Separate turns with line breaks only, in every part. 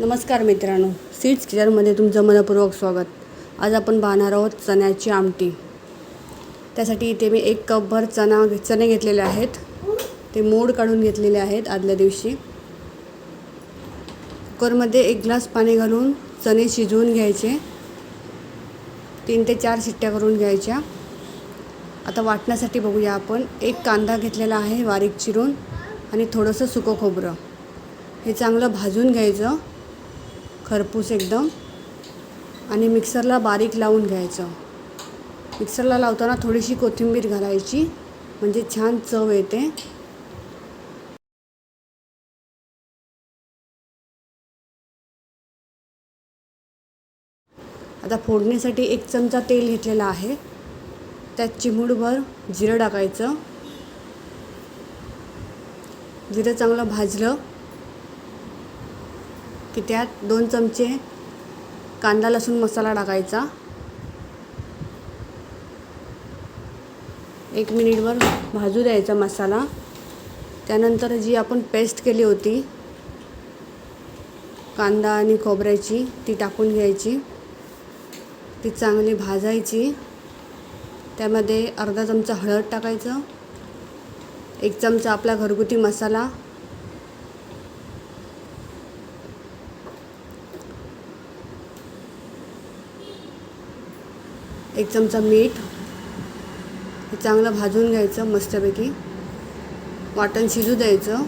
नमस्कार मित्रांनो सीड्स किचनमध्ये तुमचं मनपूर्वक स्वागत. आज आपण पाहणार आहोत चण्याची आमटी. त्यासाठी इथे मी एक कपभर चणा चणे घेतलेले आहेत. ते मोड काढून घेतलेले आहेत आदल्या दिवशी. कुकरमध्ये एक ग्लास पाणी घालून चणे शिजवून घ्यायचे. तीन ते चार शिट्ट्या करून घ्यायच्या. आता वाटण्यासाठी बघूया आपण. एक कांदा घेतलेला आहे बारीक चिरून आणि थोडंसं सुकं खोबरं. हे चांगलं भाजून घ्यायचं. खरपूस एकदम. आणि मिक्सरला बारीक लावून घ्यायचं. मिक्सरला लावताना थोडीशी कोथिंबीर घालायची. म्हणजे छान चव येते. आता फोडणीसाठी एक चमचा तेल घेतलेला आहे. त्यात चिमूडभर जिरं टाकायचं. जिरं चांगलं भाजलं. की त्यात दोन चमचे कांदा लसूण मसाला टाकायचा. एक मिनिटभर भाजू द्यायचा मसाला. त्यानंतर जी आपण पेस्ट केली होती कांदा आणि खोबऱ्याची ती टाकून घ्यायची. ती चांगली भाजायची. त्यामध्ये अर्धा चमचा हळद टाकायचं. एक चमचा आपला घरगुती मसाला. एक चमचा मीठ हे चांगलं भाजून घ्यायचं मस्तपैकी. वाटण शिजू द्यायचं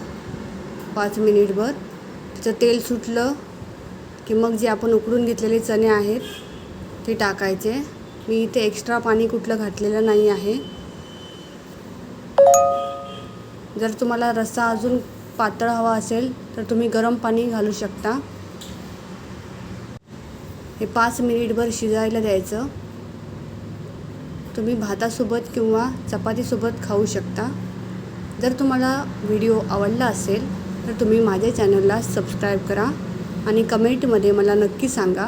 पाच मिनिटभर. त्याचं तेल सुटलं की मग जे आपण उकडून घेतलेले चणे आहेत ते टाकायचे. मी इथे एक्स्ट्रा पाणी कुठलं घातलेलं नाही आहे. जर तुम्हाला रस्सा अजून पातळ हवा असेल तर तुम्ही गरम पाणी घालू शकता. हे पाच मिनिटभर शिजायला द्यायचं. तुम्ही भातासोबत किंवा चपातीसोबत खाऊ शकता. जर तुम्हाला व्हिडिओ आवडला असेल तर तुम्ही माझ्या चॅनलला सबस्क्राईब करा आणि कमेंटमध्ये मला नक्की सांगा.